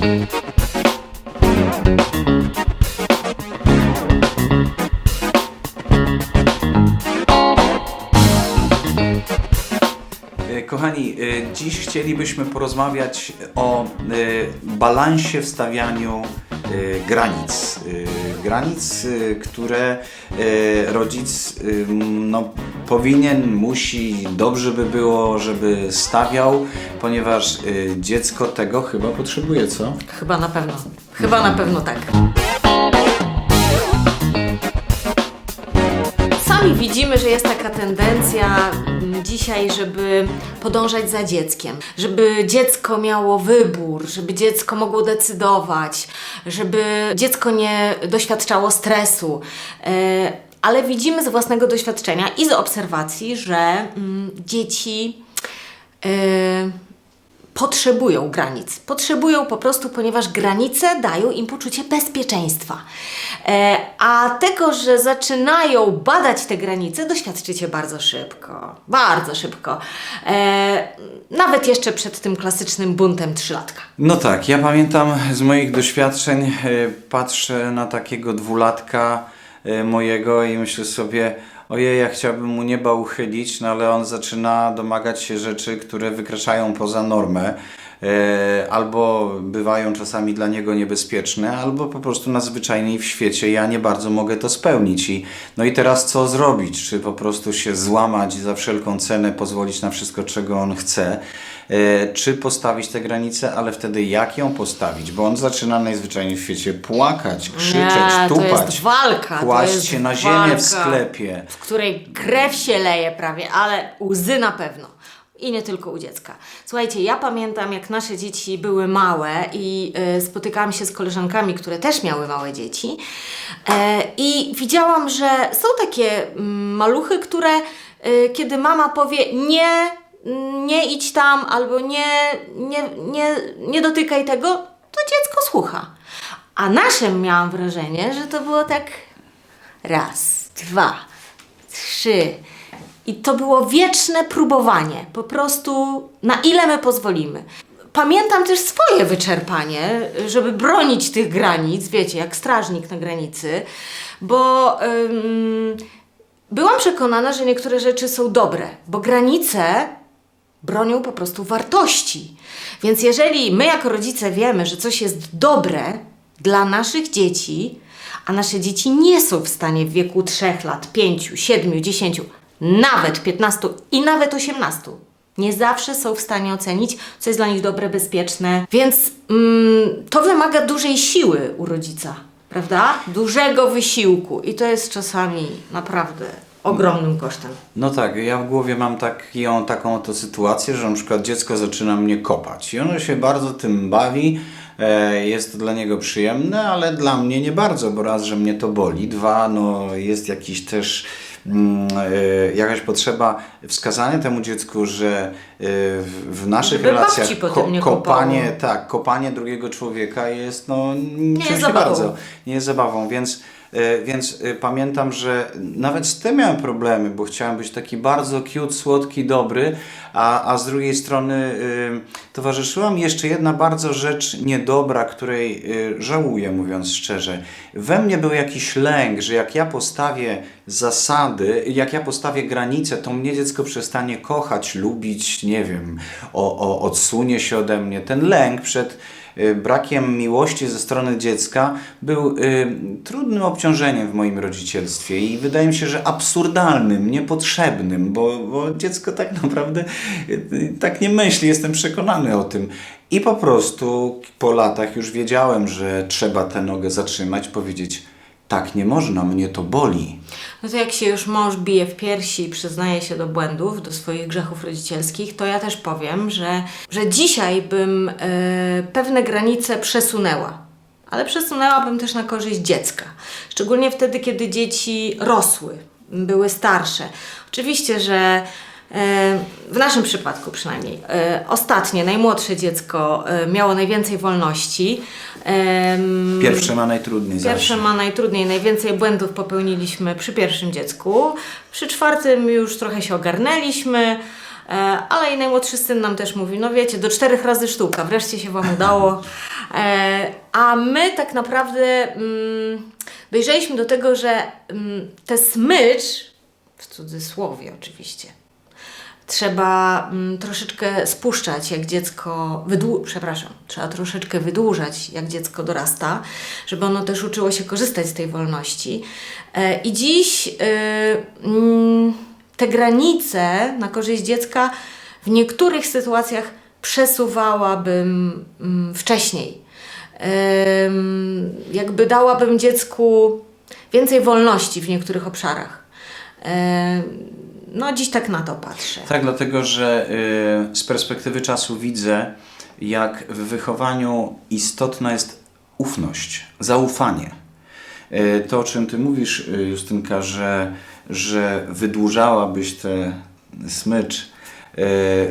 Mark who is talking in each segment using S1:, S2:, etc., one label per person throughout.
S1: E, Kochani, e, dziś chcielibyśmy porozmawiać o e, balansie w stawianiu granic. Granic, e, które e, rodzic m, no, powinien, musi, dobrze by było, żeby stawiał, ponieważ dziecko tego chyba potrzebuje, co?
S2: Chyba na pewno. Chyba na pewno tak. Sami widzimy, że jest taka tendencja dzisiaj, żeby podążać za dzieckiem, żeby dziecko miało wybór, żeby dziecko mogło decydować, żeby dziecko nie doświadczało stresu. E, Ale widzimy z własnego doświadczenia i z obserwacji, że mm, dzieci. e, potrzebują granic. Potrzebują po prostu, ponieważ granice dają im poczucie bezpieczeństwa. E, a tego, że zaczynają badać te granice, doświadczycie bardzo szybko. Bardzo szybko. E, nawet jeszcze przed tym klasycznym buntem trzylatka.
S1: No tak, ja pamiętam z moich doświadczeń, e, patrzę na takiego dwulatka e, mojego i myślę sobie, ojej, ja chciałbym mu nieba uchylić, no ale on zaczyna domagać się rzeczy, które wykraczają poza normę. E, Albo bywają czasami dla niego niebezpieczne, albo po prostu najzwyczajniej w świecie ja nie bardzo mogę to spełnić. I, no i teraz co zrobić? Czy po prostu się złamać za wszelką cenę, pozwolić na wszystko, czego on chce? E, czy postawić te granice, ale wtedy jak ją postawić? Bo on zaczyna najzwyczajniej w świecie płakać, krzyczeć,
S2: Nie, to
S1: tupać,
S2: jest walka, to
S1: kłaść
S2: jest
S1: się na ziemię w sklepie.
S2: w której krew się leje prawie, ale łzy na pewno. I nie tylko u dziecka. Słuchajcie, ja pamiętam, jak nasze dzieci były małe i y, spotykałam się z koleżankami, które też miały małe dzieci. E, I widziałam, że są takie mm, maluchy, które y, kiedy mama powie nie, nie idź tam albo nie, nie, nie, nie dotykaj tego, to dziecko słucha. A naszym miałam wrażenie, że to było tak Raz, dwa, trzy. I to było wieczne próbowanie. Po prostu na ile my pozwolimy. Pamiętam też swoje wyczerpanie, żeby bronić tych granic, wiecie, jak strażnik na granicy, bo ym, byłam przekonana, że niektóre rzeczy są dobre, bo granice bronią po prostu wartości. Więc jeżeli my jako rodzice wiemy, że coś jest dobre dla naszych dzieci, a nasze dzieci nie są w stanie w wieku 3 lat, 5, 7, 10, nawet 15 i nawet 18, nie zawsze są w stanie ocenić, co jest dla nich dobre, bezpieczne. Więc mm, to wymaga dużej siły u rodzica, prawda? Dużego wysiłku i to jest czasami naprawdę ogromnym kosztem.
S1: No tak, ja w głowie mam taką, taką oto sytuację, że na przykład dziecko zaczyna mnie kopać i ono się bardzo tym bawi, e, jest to dla niego przyjemne, ale dla mnie nie bardzo, bo raz, że mnie to boli, dwa, no jest jakiś też jakaś potrzeba wskazania temu dziecku, że e, w, naszych
S2: Żeby
S1: relacjach
S2: nie
S1: kopanie, tak, kopanie drugiego człowieka jest no
S2: jest
S1: czymś nie
S2: zabawą.
S1: bardzo nie jest zabawą, więc, e, więc e, pamiętam, że nawet z tym miałem problemy, bo chciałem być taki bardzo cute, słodki, dobry, a, a z drugiej strony e, towarzyszyła mi jeszcze jedna bardzo rzecz niedobra, której e, żałuję, mówiąc szczerze. We mnie był jakiś lęk, że jak ja postawię zasady, jak ja postawię granice, to mnie dziecko przestanie kochać, lubić, nie wiem, o, o, odsunie się ode mnie. Ten lęk przed brakiem miłości ze strony dziecka był y, trudnym obciążeniem w moim rodzicielstwie i wydaje mi się, że absurdalnym, niepotrzebnym, bo, bo dziecko tak naprawdę y, y, tak nie myśli, jestem przekonany o tym. I po prostu po latach już wiedziałem, że trzeba tę nogę zatrzymać, powiedzieć tak nie można, mnie to boli.
S2: No to jak się już mąż bije w piersi i przyznaje się do błędów, do swoich grzechów rodzicielskich, to ja też powiem, że, że dzisiaj bym e, pewne granice przesunęła. Ale przesunęłabym też na korzyść dziecka. Szczególnie wtedy, kiedy dzieci rosły, były starsze. Oczywiście, że w naszym przypadku przynajmniej, e, ostatnie, najmłodsze dziecko e, miało najwięcej wolności.
S1: Pierwsze ma najtrudniej
S2: Pierwsze
S1: zawsze.
S2: ma najtrudniej, najwięcej błędów popełniliśmy przy pierwszym dziecku. Przy czwartym już trochę się ogarnęliśmy. E, ale i najmłodszy syn nam też mówi, no wiecie, do czterech razy sztuka, wreszcie się Wam udało. E, a my tak naprawdę mm, dojrzeliśmy do tego, że mm, te smycz, w cudzysłowie oczywiście, trzeba mm, troszeczkę spuszczać, jak dziecko, wydłu- przepraszam, trzeba troszeczkę wydłużać, jak dziecko dorasta, żeby ono też uczyło się korzystać z tej wolności. E, I dziś y, mm, te granice na korzyść dziecka w niektórych sytuacjach przesuwałabym mm, wcześniej. Jakby dałabym dziecku więcej wolności w niektórych obszarach. No, dziś tak na to patrzę.
S1: Tak, dlatego że y, z perspektywy czasu widzę, jak w wychowaniu istotna jest ufność, zaufanie. Y, to, o czym Ty mówisz, y, Justynka, że, że wydłużałabyś tę smycz, y,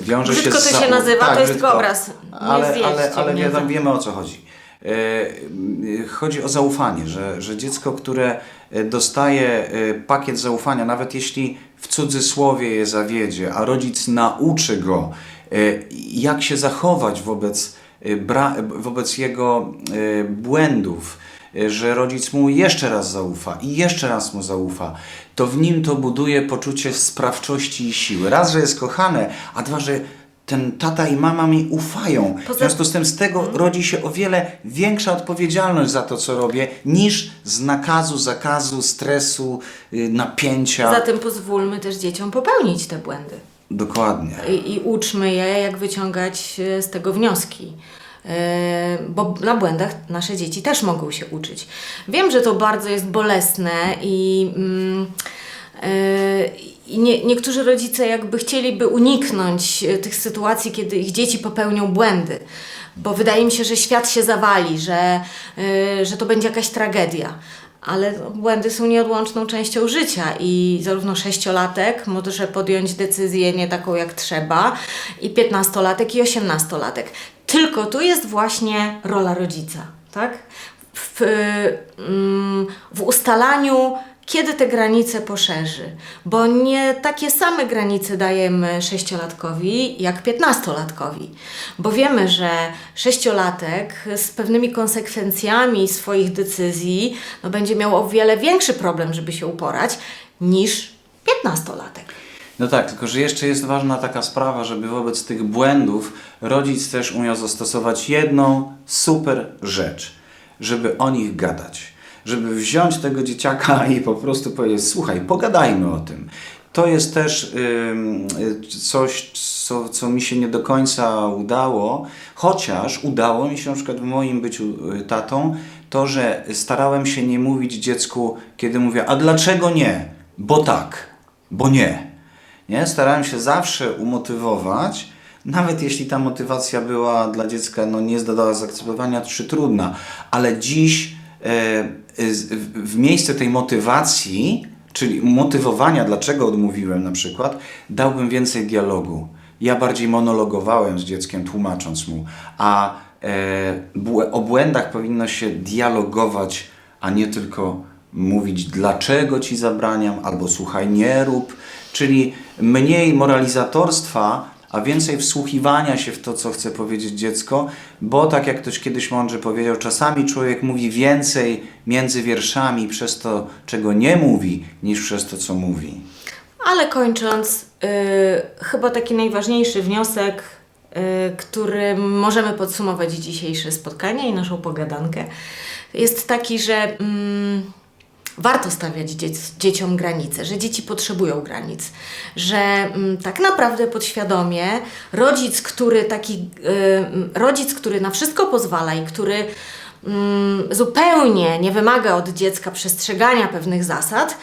S1: wiąże się
S2: Brzydko
S1: z...
S2: to się nazywa, to jest
S1: brzydko.
S2: tylko obraz. Nie
S1: Ale, ale, ale
S2: za-
S1: wiemy o co chodzi. Y, Chodzi o zaufanie, że, że dziecko, które y, dostaje y, pakiet zaufania, nawet jeśli w cudzysłowie je zawiedzie, a rodzic nauczy go, jak się zachować wobec, wobec jego błędów, że rodzic mu jeszcze raz zaufa i jeszcze raz mu zaufa, to w nim to buduje poczucie sprawczości i siły. Raz, że jest kochane, a dwa, że ten tata i mama mi ufają. W
S2: Poza-
S1: związku z tym z tego rodzi się o wiele większa odpowiedzialność za to, co robię, niż z nakazu, zakazu, stresu, y, napięcia.
S2: Zatem pozwólmy też dzieciom popełnić te błędy
S1: Dokładnie.
S2: i, i uczmy je, jak wyciągać e, z tego wnioski. E, Bo na błędach nasze dzieci też mogą się uczyć. Wiem, że to bardzo jest bolesne i, e, i nie, niektórzy rodzice jakby chcieliby uniknąć e, tych sytuacji, kiedy ich dzieci popełnią błędy. Bo wydaje mi się, że świat się zawali, że, e, że to będzie jakaś tragedia. Ale no, błędy są nieodłączną częścią życia i zarówno sześciolatek może podjąć decyzję nie taką jak trzeba, i piętnastolatek, i osiemnastolatek. Tylko tu jest właśnie rola rodzica, tak? W, mm, w ustalaniu, kiedy te granice poszerzy, bo nie takie same granice dajemy sześciolatkowi jak piętnastolatkowi, bo wiemy, że sześciolatek z pewnymi konsekwencjami swoich decyzji no, będzie miał o wiele większy problem, żeby się uporać, niż piętnastolatek.
S1: No tak, tylko że jeszcze jest ważna taka sprawa, żeby wobec tych błędów rodzic też umiał zastosować jedną super rzecz, żeby o nich gadać. Żeby wziąć tego dzieciaka i po prostu powiedzieć, słuchaj, pogadajmy o tym. To jest też ym, y, coś, co, co mi się nie do końca udało, chociaż udało mi się na przykład w moim byciu y, tatą, to, że starałem się nie mówić dziecku, kiedy mówię, a dlaczego nie? Bo tak, bo nie. Nie? Starałem się zawsze umotywować, nawet jeśli ta motywacja była dla dziecka no, nie do zaakceptowania czy trudna, ale dziś z- w, miejsce tej motywacji, czyli motywowania, dlaczego odmówiłem na przykład, dałbym więcej dialogu. Ja bardziej monologowałem z dzieckiem, tłumacząc mu, a e, o błędach powinno się dialogować, a nie tylko mówić, dlaczego ci zabraniam, albo słuchaj, nie rób. Czyli mniej moralizatorstwa, a więcej wsłuchiwania się w to, co chce powiedzieć dziecko, bo tak jak ktoś kiedyś mądrze powiedział, czasami człowiek mówi więcej między wierszami przez to, czego nie mówi, niż przez to, co mówi.
S2: Ale kończąc, yy, chyba taki najważniejszy wniosek, yy, którym możemy podsumować dzisiejsze spotkanie i naszą pogadankę, jest taki, że mm, warto stawiać dziec- dzieciom granice, że dzieci potrzebują granic, że mm, tak naprawdę podświadomie rodzic, który taki, yy, rodzic, który na wszystko pozwala i który mm, zupełnie nie wymaga od dziecka przestrzegania pewnych zasad, y,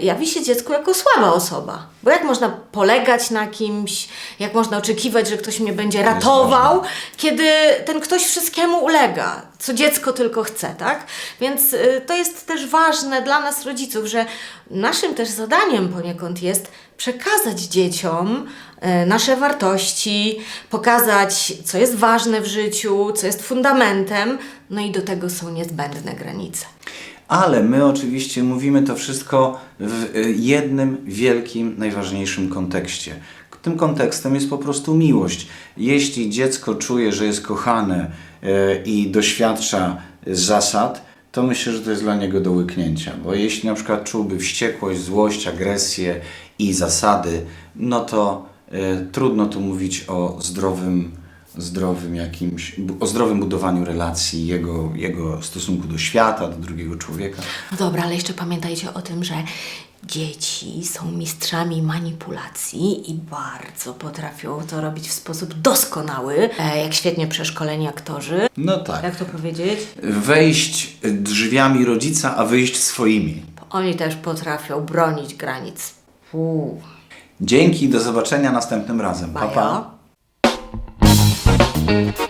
S2: jawi się dziecku jako słaba osoba. Bo jak można polegać na kimś, jak można oczekiwać, że ktoś mnie będzie ratował, kiedy ten ktoś wszystkiemu ulega, co dziecko tylko chce, tak? Więc y, to jest też ważne dla nas rodziców, że naszym też zadaniem poniekąd jest przekazać dzieciom y, nasze wartości, pokazać, co jest ważne w życiu, co jest fundamentem, no i do tego są niezbędne granice.
S1: Ale my oczywiście mówimy to wszystko w y, jednym wielkim, najważniejszym kontekście, tym kontekstem jest po prostu miłość. Jeśli dziecko czuje, że jest kochane e, i doświadcza zasad, to myślę, że to jest dla niego do łyknięcia. Bo jeśli na przykład czułby wściekłość, złość, agresję i zasady, no to e, trudno tu mówić o zdrowym, zdrowym jakimś, o zdrowym budowaniu relacji, jego, jego stosunku do świata, do drugiego człowieka.
S2: No dobra, ale jeszcze pamiętajcie o tym, że dzieci są mistrzami manipulacji i bardzo potrafią to robić w sposób doskonały, e, jak świetnie przeszkoleni aktorzy.
S1: No tak.
S2: Jak to powiedzieć?
S1: Wejść drzwiami rodzica, a wyjść swoimi.
S2: Oni też potrafią bronić granic. Uuu.
S1: Dzięki, do zobaczenia następnym razem. Pa, pa.
S2: Bajo.